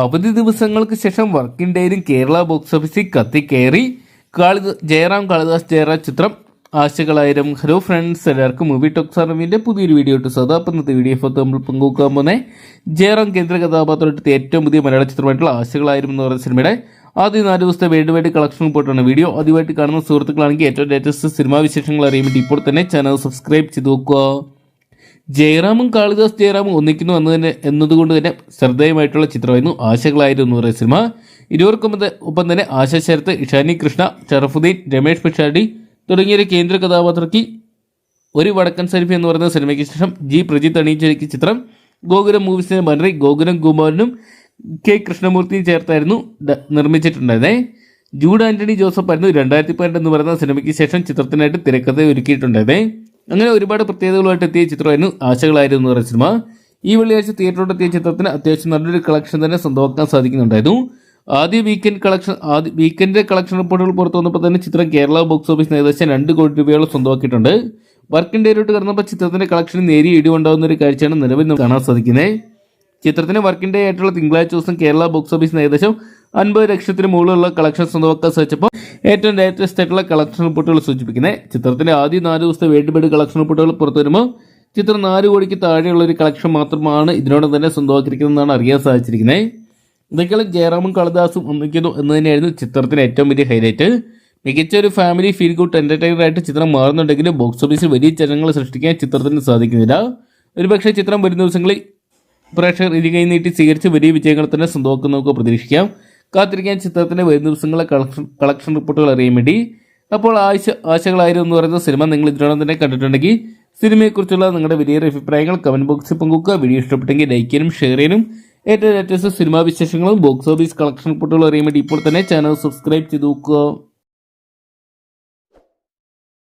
അവധി ദിവസങ്ങൾക്ക് ശേഷം വർക്കിംഗ് ഡേയിലും കേരള ബോക്സ് ഓഫീസിൽ കത്തിക്കയറി കാളിദ ജയറാം കാളിദാസ് ജയറാം ചിത്രം. ആശകളായിരം. ഹലോ ഫ്രണ്ട്സ് എല്ലാവർക്കും മൂവി ടോക്സ് സർവീന്റെ പുതിയൊരു വീഡിയോ ഇട്ട് സദാ അപ്പം ഇന്നത്തെ വീഡിയോ ഫോത്ത് നമ്മൾ പങ്കുവെക്കാൻ പോകുന്നത് ജയറാം കേന്ദ്ര കഥാപാത്രമായിട്ട് ഏറ്റവും പുതിയ മലയാള ചിത്രമായിട്ടുള്ള ആശകളായിരം എന്ന് പറയുന്ന സിനിമയുടെ ആദ്യ നാല് ദിവസത്തെ വേൾഡ് വൈഡ് കളക്ഷൻ റിപ്പോർട്ടാണ് വീഡിയോ ആദ്യമായിട്ട് കാണുന്ന സുഹൃത്തുക്കളാണെങ്കിൽ ഏറ്റവും ലേറ്റസ്റ്റ് സിനിമാ വിശേഷങ്ങൾ അറിയാൻ വേണ്ടി ഇപ്പോൾ തന്നെ ചാനൽ സബ്സ്ക്രൈബ് ചെയ്ത് നോക്കുക ജയറാമും കാളിദാസ് ജയറാമും ഒന്നിക്കുന്നു എന്ന് തന്നെ എന്നതുകൊണ്ട് തന്നെ ശ്രദ്ധേയമായിട്ടുള്ള ചിത്രമായിരുന്നു ആശകളായിരുന്നു പറയുന്ന സിനിമ. ഇരുവർക്കും ഒപ്പം തന്നെ ആശ ശരത്ത് ഇഷാനി കൃഷ്ണ ഷറഫുദ്ദീൻ രമേഷ് പിഷാടി തുടങ്ങിയ കേന്ദ്ര കഥാപാത്രയ്ക്ക് ഒരു വടക്കൻ സരിഫ് എന്ന് പറയുന്ന സിനിമയ്ക്ക് ശേഷം ജി. പ്രജിത്ത് അണിയിച്ചൊരുക്കിയ ചിത്രം. ഗോകുലം മൂവീസിന്റെ മന്ത്രി ഗോകുലം കുമാരനും കെ. കൃഷ്ണമൂർത്തിയും ചേർത്തായിരുന്നു നിർമ്മിച്ചിട്ടുണ്ടായിരുന്നേ. ജൂഡ് ആന്റണി ജോസഫ് ആയിരുന്നു രണ്ടായിരത്തി പന്ത്രണ്ട് എന്ന് പറയുന്ന സിനിമയ്ക്ക് ശേഷം ചിത്രത്തിനായിട്ട് തിരക്കഥ ഒരുക്കിയിട്ടുണ്ടായിരുന്നേ. അങ്ങനെ ഒരുപാട് പ്രത്യേകതകളുമായിട്ട് എത്തിയ ചിത്രമായിരുന്നു ആശകളായിരുന്നു എന്ന് സിനിമ. ഈ വെള്ളിയാഴ്ച തിയേറ്ററിലോട്ട് എത്തിയ ചിത്രത്തിന് അത്യാവശ്യം നല്ലൊരു കളക്ഷൻ തന്നെ സ്വന്തമാക്കാൻ സാധിക്കുന്നുണ്ടായിരുന്നു. ആദ്യ വീക്കെൻഡ് കളക്ഷൻ ആദ്യ വീക്കെൻഡ് കളക്ഷൻ റിപ്പോർട്ടുകൾ പുറത്തു വന്നപ്പോൾ തന്നെ ചിത്രം കേരള ബോക്സ് ഓഫീസിന് ഏകദേശം രണ്ട് കോടി രൂപയോളം സ്വന്തമാക്കിയിട്ടുണ്ട്. വർക്കിംഗ് ഡേയിലോട്ട് കടന്നപ്പോൾ ചിത്രത്തിന്റെ കളക്ഷന് നേരിയ ഇടിവുണ്ടാകുന്ന ഒരു കാഴ്ചയാണ് നിലവിൽ നമുക്ക് കാണാൻ സാധിക്കുന്നത്. ചിത്രത്തിന് വർക്കിംഗ് ഡേ ആയിട്ടുള്ള തിങ്കളാഴ്ച ദിവസം കേരള ബോക്സ് ഓഫീസിന് ഏകദേശം അൻപത് ലക്ഷത്തിന് മുകളിലുള്ള കളക്ഷൻ സ്വന്തമാക്കാൻ സാധിച്ചപ്പോൾ ഏറ്റവും ലേറ്റസ്റ്റ് ആയിട്ടുള്ള കളക്ഷൻ റിപ്പോർട്ടുകൾ സൂചിപ്പിക്കുന്നത്. ചിത്രത്തിന്റെ ആദ്യ നാല് ദിവസത്തെ ബെഡ് കളക്ഷൻ റിപ്പോർട്ടുകൾ പുറത്തു വരുമ്പോൾ ചിത്രം നാല് കോടിക്ക് താഴെയുള്ള ഒരു കളക്ഷൻ മാത്രമാണ് ഇതിനോട് തന്നെ സ്വന്തമാക്കിയിരിക്കുന്നതെന്നാണ് അറിയാൻ സാധിച്ചിരിക്കുന്നത്. ഇതൊക്കെയാണ് ജയറാമും കളദാസും ഒന്നിക്കുന്നു എന്ന് തന്നെയായിരുന്നു ചിത്രത്തിന് ഏറ്റവും വലിയ ഹൈലൈറ്റ് മികച്ച ഒരു ഫാമിലി ഫീൽ ഗുഡ് എന്റർടൈനർ ആയിട്ട് ചിത്രം മാറുന്നുണ്ടെങ്കിലും ബോക്സ് ഓഫീസിൽ വലിയ ചലനങ്ങൾ സൃഷ്ടിക്കാൻ ചിത്രത്തിന് സാധിക്കുന്നില്ല. ഒരുപക്ഷെ ചിത്രം വരും ദിവസങ്ങളിൽ പ്രേക്ഷകർ ഇരുകൈ നീട്ടി സ്വീകരിച്ച് വലിയ വിജയങ്ങൾ തന്നെ സ്വന്തമാക്കുന്നതൊക്കെ പ്രതീക്ഷിക്കാം. കാത്തിരിക്കാൻ ചിത്രത്തിന്റെ വരും ദിവസങ്ങളെ കളക്ഷൻ കളക്ഷൻ റിപ്പോർട്ടുകൾ അറിയാൻ വേണ്ടി. അപ്പോൾ ആശ ആശകളായിരുന്നു എന്ന് പറയുന്ന സിനിമ നിങ്ങൾ ഇതിനോടൊപ്പം തന്നെ കണ്ടിട്ടുണ്ടെങ്കിൽ സിനിമയെക്കുറിച്ചുള്ള നിങ്ങളുടെ വലിയ അഭിപ്രായങ്ങൾ കമന്റ് ബോക്സിൽ പങ്കുവെക്കുക. വീഡിയോ ഇഷ്ടപ്പെട്ടെങ്കിൽ ലൈക്ക് ചെയ്യാനും ഷെയർ ചെയ്യാനും. ഏറ്റവും ലേറ്റസ്റ്റ് സിനിമാ വിശേഷങ്ങളും ബോക്സ് ഓഫീസ് കളക്ഷൻ റിപ്പോർട്ടുകളും അറിയാൻ വേണ്ടി ഇപ്പോൾ തന്നെ ചാനൽ സബ്സ്ക്രൈബ് ചെയ്ത് നോക്കുക.